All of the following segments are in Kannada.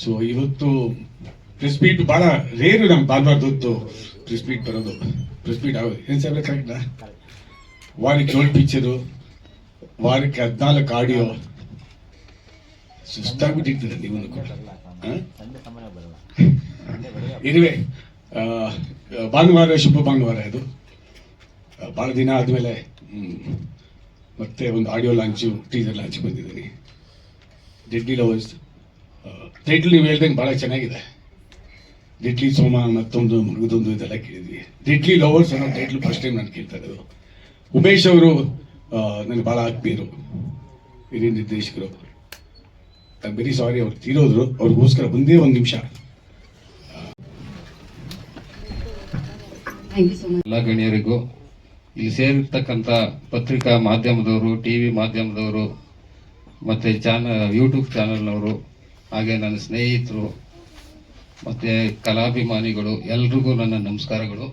ಸೊ ಇವತ್ತು ಪ್ರೆಸ್ ಮೀಟ್ ಬಹಳ ರೇರು ನಮ್ಮ ಬಾಲ್ವಾರದೊತ್ತು ಪ್ರೆಸ್ ಮೀಟ್ ಬರೋದು. ಪ್ರೆಸ್ ಮೀಟ್ ಆಗೋದು ಏನು ಸರ್ ಕರೆಕ್ಟಾ ವಾರಕ್ಕೆ ಏಳು ಪಿಕ್ಚರು ವಾರಕ್ಕೆ ಹದಿನಾಲ್ಕು ಆಡಿಯೋ ಸುಸ್ತಾಗ್ಬಿಟ್ಟಿರ್ತದೆ ನೀವು ಕೂಡ. ಇರುವೆ ಭಾನುವಾರ, ಶುಭ ಭಾನುವಾರ ಇದು ಭಾಳ ದಿನ ಆದಮೇಲೆ ಮತ್ತೆ ಒಂದು ಆಡಿಯೋ ಲಾಂಚು ಟೀಸರ್ ಲಾಂಚ್ ಬಂದಿದ್ದೀನಿ ಡೆಡ್ಲಿ ಲವರ್ಸ್ ಟೈಟ್ಲ್ ನೀವು ಹೇಳ್ದಂಗೆ ಭಾಳ ಚೆನ್ನಾಗಿದೆ. ಡಿಟ್ಲಿ ಸೋಮ ಮತ್ತೊಂದು ಮೃಗದೊಂದು ಇದೆಲ್ಲ ಕೇಳಿದ್ವಿ. ಡಿಟ್ಲಿ ಲವರ್ಸ್ ಅನ್ನೋ ಟೈಟ್ಲ್ ಫಸ್ಟ್ ಟೈಮ್ ನಾನು ಕೇಳ್ತಾ ಇರೋದು. ಉಮೇಶ್ ಅವರು ನನಗೆ ಭಾಳ ಆತ್ಮೀಯರು ಹಿರಿಯ ನಿರ್ದೇಶಕರು. ಐ ವೆರಿ ಸಾರಿ ಅವ್ರು ತೀರೋದ್ರು. ಅವ್ರಿಗೋಸ್ಕರ ಒಂದೇ ಒಂದು ನಿಮಿಷ. ಥ್ಯಾಂಕ್ ಯು ಸೊ ಮಚ್ ಎಲ್ಲ ಗಣ್ಯರಿಗೂ ಇಲ್ಲಿ ಸೇರಿರ್ತಕ್ಕಂಥ ಪತ್ರಿಕಾ ಮಾಧ್ಯಮದವರು ಟಿವಿ ಮಾಧ್ಯಮದವರು ಮತ್ತು ಚಾನಲ್ ಯೂಟ್ಯೂಬ್ ಚಾನಲ್ನವರು ಹಾಗೆ ನನ್ನ ಸ್ನೇಹಿತರು ಮತ್ತೆ ಕಲಾಭಿಮಾನಿಗಳು, ಎಲ್ರಿಗೂ ನನ್ನ ನಮಸ್ಕಾರಗಳು.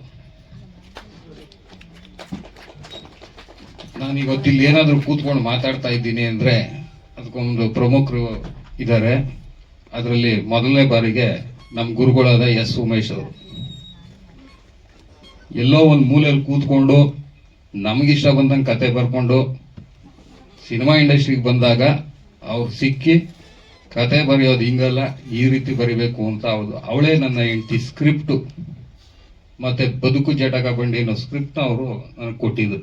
ನಾನು ಇವತ್ತು ಇಲ್ಲಿ ಏನಾದರೂ ಕೂತ್ಕೊಂಡು ಮಾತಾಡ್ತಾ ಇದ್ದೀನಿ ಅಂದ್ರೆ ಅದಕ್ಕೊಂದು ಪ್ರಮುಖರು ಇದ್ದಾರೆ. ಅದರಲ್ಲಿ ಮೊದಲನೇ ಬಾರಿಗೆ ನಮ್ಮ ಗುರುಗಳಾದ ಎಸ್ ಉಮೇಶ್ ಅವರು. ಎಲ್ಲೋ ಒಂದು ಮೂಲೆಯಲ್ಲಿ ಕೂತ್ಕೊಂಡು ನಮಗಿಷ್ಟ ಬಂದಂಗೆ ಕತೆ ಬರ್ಕೊಂಡು ಸಿನಿಮಾ ಇಂಡಸ್ಟ್ರಿಗೆ ಬಂದಾಗ ಅವ್ರು ಸಿಕ್ಕಿ ಕತೆ ಬರೆಯೋದು ಹಿಂಗಲ್ಲ, ಈ ರೀತಿ ಬರಿಬೇಕು ಅಂತ ಅವಳು ಅವಳೇ ನನ್ನ ಹೆಂಡತಿ ಸ್ಕ್ರಿಪ್ಟು ಮತ್ತೆ ಬದುಕು ಜಟಕ ಬಂಡಿ ಅನ್ನೋ ಸ್ಕ್ರಿಪ್ಟ್ನ ಅವರು ನನಗೆ ಕೊಟ್ಟಿದ್ದು.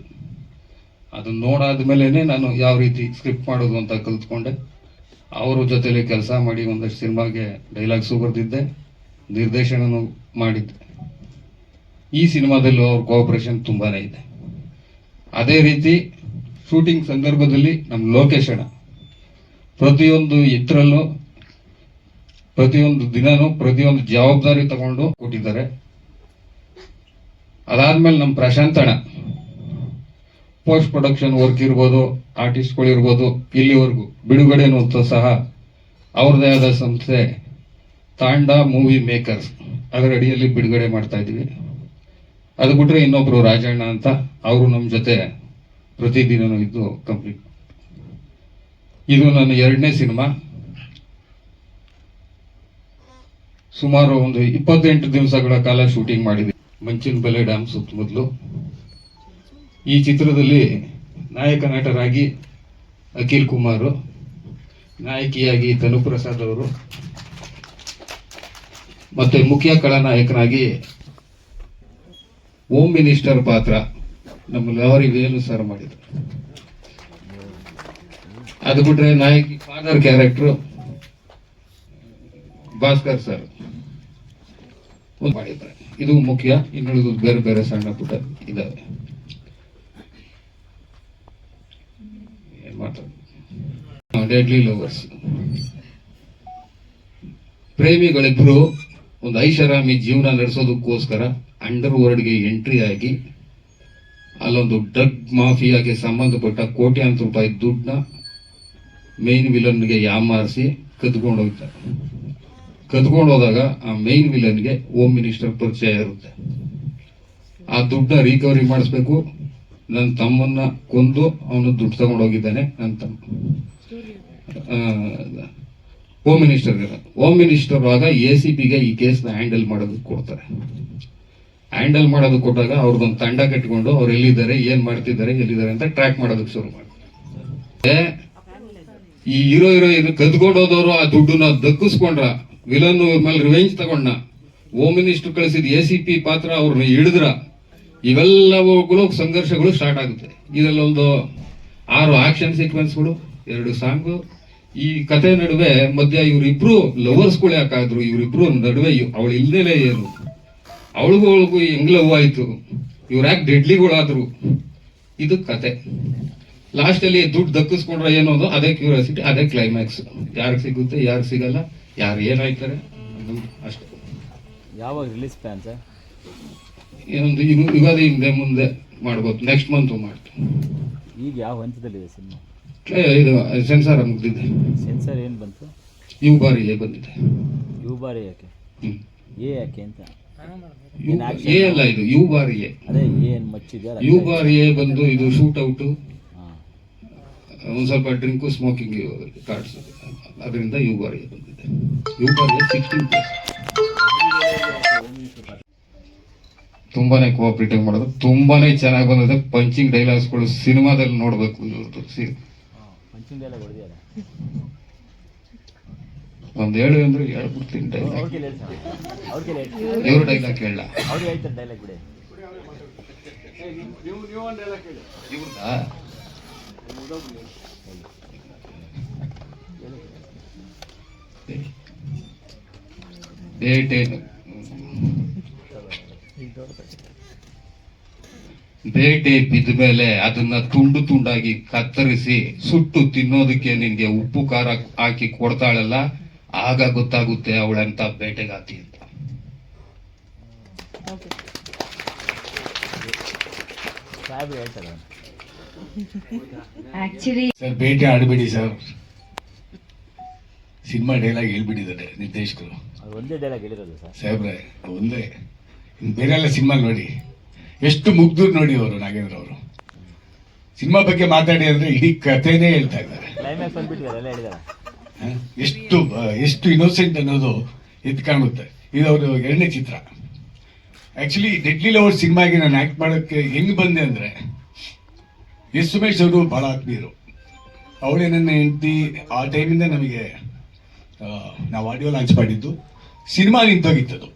ಅದನ್ನ ಮೇಲೇ ನಾನು ಯಾವ ರೀತಿ ಸ್ಕ್ರಿಪ್ಟ್ ಮಾಡೋದು ಅಂತ ಕಲ್ತ್ಕೊಂಡೆ. ಅವರ ಜೊತೆಲಿ ಕೆಲಸ ಮಾಡಿ ಒಂದಷ್ಟು ಸಿನಿಮಾಗೆ ಡೈಲಾಗ್ಸು ಬರೆದಿದ್ದೆ. ನಿರ್ದೇಶನನೂ ಮಾಡಿದ್ದೆ. ಈ ಸಿನಿಮಾದಲ್ಲೂ ಅವ್ರ ಕೋಆಪರೇಷನ್ ತುಂಬಾನೇ ಇದೆ. ಅದೇ ರೀತಿ ಶೂಟಿಂಗ್ ಸಂದರ್ಭದಲ್ಲಿ ನಮ್ಮ ಲೊಕೇಶನ್ ಪ್ರತಿಯೊಂದು ಇದರಲ್ಲೂ ಪ್ರತಿಯೊಂದು ದಿನನೂ ಪ್ರತಿಯೊಂದು ಜವಾಬ್ದಾರಿ ತಗೊಂಡು ಕೊಟ್ಟಿದ್ದಾರೆ. ಅದಾದ್ಮೇಲೆ ನಮ್ಮ ಪ್ರಶಾಂತಣ ಪೋಸ್ಟ್ ಪ್ರೊಡಕ್ಷನ್ ವರ್ಕ್ ಇರ್ಬೋದು ಆರ್ಟಿಸ್ಟ್ಗಳು ಇರ್ಬೋದು, ಇಲ್ಲಿವರೆಗೂ ಬಿಡುಗಡೆನೂ ಅಂತ ಸಹ ಅವ್ರದೇ ಆದ ಸಂಸ್ಥೆ ತಾಂಡ ಮೂವಿ ಮೇಕರ್ಸ್ ಅದರ ಅಡಿಯಲ್ಲಿ ಬಿಡುಗಡೆ ಮಾಡ್ತಾ ಇದ್ದೀವಿ. ಅದು ಬಿಟ್ಟರೆ ಇನ್ನೊಬ್ರು ರಾಜಣ್ಣ ಅಂತ, ಅವರು ನಮ್ಮ ಜೊತೆ ಪ್ರತಿದಿನನೂ ಇದ್ದು ಕಂಪ್ಲೀಟ್ ಇದು ನನ್ನ ಎರಡನೇ ಸಿನಿಮಾ. ಸುಮಾರು ಒಂದು ಇಪ್ಪತ್ತೆಂಟು ದಿವಸಗಳ ಕಾಲ ಶೂಟಿಂಗ್ ಮಾಡಿದೆ. ಮಂಚಿನ ಬೆಲೆ ಡ್ಯಾಮ್ ಸುತ್ತಮುತ್ತಲು ಈ ಚಿತ್ರದಲ್ಲಿ ನಾಯಕ ನಟರಾಗಿ ಅಖಿಲ್ ಕುಮಾರ್, ನಾಯಕಿಯಾಗಿ ತನುಪ್ರಸಾದ್ ಅವರು, ಮತ್ತೆ ಮುಖ್ಯ ಕಳಾನಾಯಕನಾಗಿ ಹೋಮ್ ಮಿನಿಸ್ಟರ್ ಪಾತ್ರ ನಮ್ಮ ಲಹರಿ ವೇಲು ಸರ್ ಮಾಡಿದ್ರು. ಅದು ಬಿಟ್ರೆ ನಾಯಕಿ ಫಾದರ್ ಕ್ಯಾರೆಕ್ಟರ್ ಭಾಸ್ಕರ್ ಸರ್ ಮಾಡಿದ್ದಾರೆ ಇದು ಮುಖ್ಯ. ಇನ್ನುಳಿದು ಬೇರೆ ಬೇರೆ ಸಣ್ಣ ಪುಟ್ಟ ಇದಾವೆ. ಡೆಡ್ಲಿ ಪ್ರೇಮಿಗಳಿಬ್ರು ಒಂದು ಐಷಾರಾಮಿ ಜೀವನ ನಡೆಸೋದಕ್ಕೋಸ್ಕರ ಅಂಡರ್ ವರ್ಲ್ಡ್ಗೆ ಎಂಟ್ರಿ ಆಗಿ ಅಲ್ಲೊಂದು ಡ್ರಗ್ ಮಾಫಿಯಾಗೆ ಸಂಬಂಧಪಟ್ಟ ಕೋಟ್ಯಾಂತರ ರೂಪಾಯಿ ದುಡ್ಡನ್ನ ಮೇನ್ ವಿಲನ್ಗೆ ಯಾಮಾರಿಸಿ ಕದ್ಕೊಂಡು ಹೋಗ್ತಾರೆ. ಕದ್ಕೊಂಡು ಹೋದಾಗ ಆ ಮೇನ್ ವಿಲನ್ಗೆ ಹೋಮ್ ಮಿನಿಸ್ಟರ್ ಪರಿಚಯ ಇರುತ್ತೆ. ಆ ದುಡ್ಡನ್ನ ರಿಕವರಿ ಮಾಡಿಸ್ಬೇಕು. ನನ್ನ ತಮ್ಮನ್ನ ಕೊಂದು ಅವನು ದುಡ್ಡು ತಗೊಂಡು ಹೋಗಿದ್ದಾನೆ ನನ್ನ ತಮ್ಮ. ಹೋಮ್ ಮಿನಿಸ್ಟರ್ ಹೋಮ್ ಮಿನಿಸ್ಟರ್ ಆಗ ಎ ಸಿ ಪಿಗೆ ಈ ಕೇಸ್ನ ಹ್ಯಾಂಡಲ್ ಮಾಡೋದಕ್ಕೆ ಕೊಡ್ತಾರೆ. ಹ್ಯಾಂಡಲ್ ಮಾಡೋದಕ್ಕೆ ಕೊಟ್ಟಾಗ ಅವ್ರದ್ದೊಂದು ತಂಡ ಕಟ್ಕೊಂಡು ಅವ್ರು ಎಲ್ಲಿದ್ದಾರೆ, ಏನು ಮಾಡ್ತಿದ್ದಾರೆ, ಎಲ್ಲಿದ್ದಾರೆ ಅಂತ ಟ್ರ್ಯಾಕ್ ಮಾಡೋದಕ್ಕೆ ಶುರು ಮಾಡ್ತಾರೆ. ಈ ಹೀರೋ ಹೀರೋ ಕದ್ಕೊಂಡು ಹೋದವರು ಆ ದುಡ್ಡನ್ನ ದಕ್ಕಿಸ್ಕೊಂಡ್ರ ವಿಲನ್ ಮೇಲೆ ರಿವೆಂಜ್ ತಗೊಂಡ ಹೋಮ್ ಮಿನಿಸ್ಟರ್ ಕಳಿಸಿದ ಎ ಸಿ ಪಿ ಪಾತ್ರ ಅವ್ರನ್ನ ಹಿಡಿದ್ರ. ಇವೆಲ್ಲವುಗಳು ಸಂಘರ್ಷಗಳು ಸ್ಟಾರ್ಟ್ ಆಗುತ್ತೆ. ಇದರಲ್ಲಿ ಒಂದು ಆರು ಆಕ್ಷನ್ ಸೀಕ್ವೆನ್ಸ್ಗಳು ಎರಡು ಸಾಂಗು ಈ ಕತೆ ನಡುವೆ ಮಧ್ಯ ಇವರಿಬ್ರು ಲವರ್ಸ್ಗಳು ಯಾಕಾದ್ರು ಇವರಿಬ್ರು ನಡುವೆ ಅವಳು ಇಲ್ದೇಲೆ ಏನು? ಅವಳಿಗೂ ಅವಳಿಗೂ ಹೆಂಗ್ ಲವ್ ಆಯ್ತು? ಇವ್ರ ಯಾಕೆ ಡೆಡ್ಲಿಗಳಾದ್ರು ಇದು ಕತೆ. ಲಾಸ್ಟ್ ಅಲ್ಲಿ ದುಡ್ಡು ದಕ್ಕಿಸ್ಕೊಂಡ್ರೆ ಏನೋದು? ಅದು ಅದೇ ಕ್ಯೂರಿಯಾಸಿಟಿ ಅದೇ ಕ್ಲೈಮ್ಯಾಕ್ಸ್ ಯಾರು ಸಿಗುತ್ತೆ ಯಾರು ಸಿಗಲ್ಲ ಯಾರು ಏನಾಯ್ತಾರೆ? ಅಷ್ಟೇ. ಯಾವಾಗ ರಿಲೀಸ್ ಪ್ಲಾನ್ ಸರ್ ಏನೊಂದು ಯು- ಯುಗಾದಿ ಹಿಂದೆ ಮುಂದೆ ಮಾಡ್ಬೋದು. ನೆಕ್ಸ್ಟ್ ಮಂತ್ ಮಾಡ್ತೀವಿ ಈಗ ಯಾವ ಹಂತದಲ್ಲಿದೆ ಸಿನಿಮಾ? ಏ, ಇದು ಸೆನ್ಸಾರ್ ಮುಗ್ದಿದೆ. ಸೆನ್ಸಾರ್ ಏನು ಬಂತು? ಇವು ಬಾರಿ ಬಂದಿದೆ. ಯು ಬಾರಿ ಯಾಕೆ? ಏ ಯಾಕೆ ಅಂತ? ಏ ಅಲ್ಲ ಇದು ಯು ಬಾರಿ ಎ. ಅದೇ ಏನು ಮಚ್ಚಿದ್ಯಾ? ಯು ಬಾರಿ ಬಂದು ಇದು ಶೂಟ್ ಔಟ್ ಒಂದು ಸ್ವಲ್ಪ ಡ್ರಿಂಕು ಸ್ಮೋಕಿಂಗ್ ಕಾರ್ಡ್ಸ್ ಅದರಿಂದ ಯು ಬಾರಿಗೆ ಬಂದಿದೆ. ಯು ಬಾರಿಗೆ ಸಿಕ್ಸ್ಟೀನ್ ಪ್ಲಸ್ ತುಂಬಾನೇ ಕೋಆಪರೇಟಿವ್ ಮಾಡೋದು. ತುಂಬಾನೇ ಚೆನ್ನಾಗಿ ಬಂದಿದೆ. ಪಂಚಿಂಗ್ ಡೈಲಾಗ್ಸ್ಗಳು ಸಿನಿಮಾದಲ್ಲಿ ನೋಡ್ಬೇಕು ಇವ್ರದ್ದು. ಸಿ ಒಂದ್ ಹೇಳು ಅಂದ್ರೆ ಹೇಳ್ಬಿಡ್ತೀನಿ ಡೈಲಾಗ್ ಇವ್ರ ಡೈಲಾಗ್ ಬಿಡಿ. ಇವ್ರದಾ? ಬೇಟೆ ಬೇಟೆ ಬಿದ್ದ ಮೇಲೆ ಅದನ್ನ ತುಂಡು ತುಂಡಾಗಿ ಕತ್ತರಿಸಿ ಸುಟ್ಟು ತಿನ್ನೋದಕ್ಕೆ ನಿನ್ಗೆ ಉಪ್ಪು ಖಾರ ಹಾಕಿ ಕೊಡ್ತಾಳಲ್ಲ ಆಗ ಗೊತ್ತಾಗುತ್ತೆ ಅವಳೆಂತ ಬೇಟೆಗಾತಿ ಅಂತ. ಹೇಳ್ತಾರೆ. ಆಕ್ಚುಲಿ ಸರ್ ಬೇಟೆ ಆಡಬೇಡಿ ಸರ್. ಸಿನಿಮಾ ಡೈಲಾಗ್ ಹೇಳ್ಬಿಟ್ಟಿದ್ದಾರೆ ನಿರ್ದೇಶಕರು. ಒಂದೇ ಡೈಲಾಗ್ ಹೇಳಿರೋದು ಸರ್. ಸಾಹೇಬ್ರೆ ಒಂದೇ. ಬೇರೆ ಎಲ್ಲ ಸಿನಿಮಾ ನೋಡಿ. ಎಷ್ಟು ಮುಗ್ದರು ನೋಡಿ ಅವರು ನಾಗೇಂದ್ರ ಅವರು. ಸಿನಿಮಾ ಬಗ್ಗೆ ಮಾತಾಡಿ ಅಂದ್ರೆ ಇಡೀ ಕಥೆನೇ ಹೇಳ್ತಾ ಇದ್ದಾರೆ. ಎಷ್ಟು ಎಷ್ಟು ಇನ್ನೋಸೆಂಟ್ ಅನ್ನೋದು ಎದ್ದು ಕಾಣುತ್ತೆ. ಇದು ಅವರು ಎರಡನೇ ಚಿತ್ರ. ಆಕ್ಚುಲಿ ಡೆಡ್ಲಿ ಲವರ್ ಸಿನಿಮಾಗೆ ನಾನು ಆಕ್ಟ್ ಮಾಡೋಕ್ಕೆ ಹೆಂಗ್ ಬಂದೆ ಅಂದ್ರೆ ಸುಮೇಶ್ ಅವರು ಬಹಳ ಆತ್ಮೀಯರು ಅವಳೇ ನನ್ನ ಹೆಂಡತಿ, ಆ ಟೈಮಿಂದ ನಮಗೆ ನಾವು ಆಡಿಯೋ ಲಾಂಚ್ ಮಾಡಿದ್ದು, ಸಿನಿಮಾ ನಿಂತೋಗಿತ್ತದು.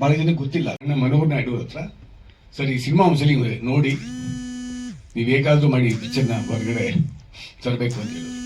ಬಹಳ ಜನಕ್ಕೆ ಗೊತ್ತಿಲ್ಲ. ನನ್ನ ಮನೋಹರ್ ನಾಯ್ಡು ಹತ್ರ, ಸರ್, ಈ ಸಿನಿಮಾ ಒಂದ್ಸಲಿ ನೋಡಿ, ನೀವು ಮಾಡಿ ಪಿಕ್ಚರ್ನ ಹೊರಗಡೆ ತರಬೇಕು ಅಂತ ಹೇಳಿದ್ರು